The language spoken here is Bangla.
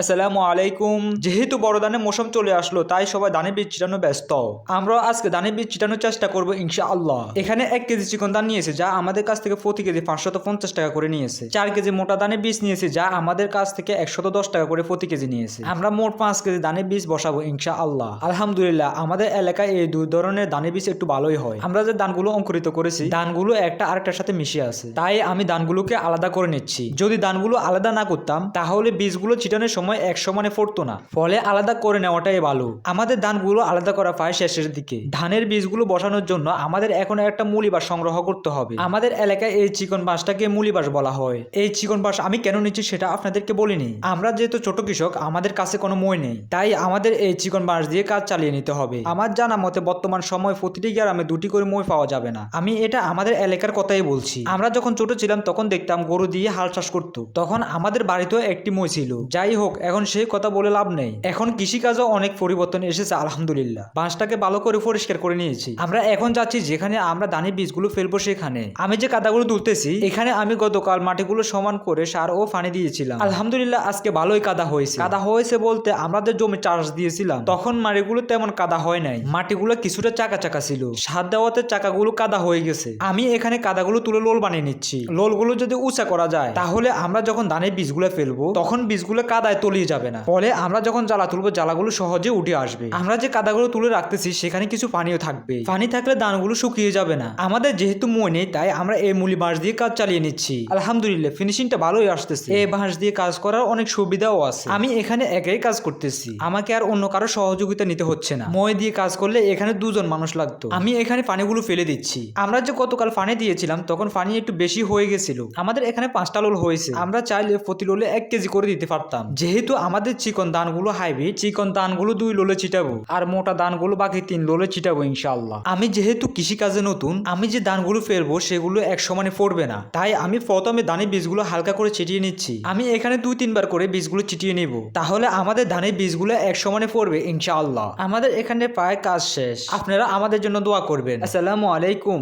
আসসালামু আলাইকুম। যেহেতু বড় দানের মৌসুম চলে আসলো, তাই সবাই দানের বীজ ছিটানো ব্যস্ত। আমরা আজকে দানের বীজ ছিটানোর চেষ্টা করব ইনশা আল্লাহ এখানে এক কেজি চিকন দান নিয়েছে, যা আমাদের কাছ থেকে প্রতি কেজি পাঁচশত পঞ্চাশ টাকা করে নিয়েছে। চার কেজি মোটা দানের বীজ নিয়েছে, যা আমাদের কাছ থেকে একশত দশ টাকা করে প্রতি কেজি নিয়েছে। আমরা মোট পাঁচ কেজি দানের বীজ বসাবো ইনশা আল্লাহ আলহামদুলিল্লাহ, আমাদের এলাকায় এই দুই ধরনের দানের বীজ একটু ভালোই হয়। আমরা যে দানগুলো অঙ্কুরিত করেছি দানগুলো একটা আরেকটার সাথে মিশে আছে। তাই আমি দানগুলোকে আলাদা করে নিচ্ছি। যদি দানগুলো আলাদা না করতাম, তাহলে বীজগুলো ছিটানোর সময় এক সমানে পড়তো না। ফলে আলাদা করে নেওয়াটাই ভালো। আমাদের ধানগুলো আলাদা করা পায় শেষের দিকে। ধানের বীজগুলো বসানোর জন্য আমাদের এখন একটা মুলিবাস সংগ্রহ করতে হবে। আমাদের এলাকায় এই চিকন বাঁশটাকে মুলিবাস বলা হয়। এই চিকন বাঁশ আমি কেন নিচ্ছি সেটা আপনাদেরকে বলিনি। আমরা যেহেতু ছোট কৃষক, আমাদের কাছে কোনো মই নেই। তাই আমাদের এই চিকন বাঁশ দিয়ে কাজ চালিয়ে নিতে হবে। আমার জানা মতে বর্তমান সময় প্রতিটি গ্রামে দুটি করে মই পাওয়া যাবে না। আমি এটা আমাদের এলাকার কথাই বলছি। আমরা যখন ছোট ছিলাম তখন দেখতাম গরু দিয়ে হাল চাষ করতো। তখন আমাদের বাড়িতেও একটি মই ছিল। যাই হোক এখন সেই কথা বলে লাভ নেই। এখন কৃষিকাজও অনেক পরিবর্তন এসেছে, আলহামদুলিল্লাহ। বাঁশটাকে ভালো করে পরিষ্কার করে নিয়েছি। আমরা এখন যাচ্ছি যেখানে আমরা ধানের বীজগুলো ফেলব সেখানে। আমি যে কাদাগুলো তুলতেছি, এখানে আমি গতকাল মাটিগুলো সমান করে সার ও পানি দিয়েছিলাম। আলহামদুলিল্লাহ, আজকে ভালোই কাদা হয়েছে। কাদা হয়েছে বলতে আমরা যে জমি চাষ দিয়েছিলাম, তখন মাটিগুলো তেমন কাদা হয় নাই। মাটিগুলো কিছুটা চাকা চাকা ছিল। সার দেওয়াতে চাকাগুলো কাদা হয়ে গেছে। আমি এখানে কাদাগুলো তুলে লোল বানিয়ে নিচ্ছি। লোলগুলো যদি উঁচা করা যায়, তাহলে আমরা যখন ধানের বীজগুলো ফেলব, তখন বীজগুলো কাদায় তলিয়ে যাবে না। ফলে আমরা যখন জ্বালা তুলবো, জ্বালাগুলো সহজে উঠে আসবে। আমরা যে কাদাগুলো তুলে রাখতেছি, সেখানে কিছু পানিও থাকবে। পানি থাকলে দানগুলো শুকিয়ে যাবে না। আমাদের যেহেতু মই নেই, তাই আমরা এই মুলি বাঁশ দিয়ে কাজ চালিয়ে নিচ্ছি। আলহামদুলিল্লাহ ফিনিশিংটা ভালোই আসতেছে। এই বাঁশ দিয়ে কাজ করার অনেক সুবিধাও আছে। আমি এখানে একাই কাজ করতেছি। আমাকে আর অন্য কারও সহযোগিতা নিতে হচ্ছে না। মই দিয়ে কাজ করলে এখানে দুজন মানুষ লাগতো। আমি এখানে পানিগুলো ফেলে দিচ্ছি। আমরা যে গতকাল পানি দিয়েছিলাম, তখন পানি একটু বেশি হয়ে গেছিল। আমাদের এখানে পাঁচটা লোল হয়েছে। আমরা চাইলে প্রতি লোলে এক কেজি করে দিতে পারতাম। যেহেতু আমাদের চিকন দানগুলো হাইব্রিড, চিকন দানগুলো দুই লোলে ছিটাবো আর মোটা দানগুলো বাকি তিন লোলে ছিটাবো ইনশাল্লাহ আমি যেহেতু কৃষিকাজে নতুন, আমি যে দানগুলো ফেলব সেগুলো এক সমানে পড়বে না। তাই আমি প্রথমে ধানের বীজগুলো হালকা করে ছিটিয়ে নিচ্ছি। আমি এখানে দুই তিনবার করে বীজগুলো ছিটিয়ে নিব। তাহলে আমাদের ধানের বীজগুলো এক সমানে পড়বে ইনশাআল্লাহ। আমাদের এখানে প্রায় কাজ শেষ। আপনারা আমাদের জন্য দোয়া করবেন। আসসালামু আলাইকুম।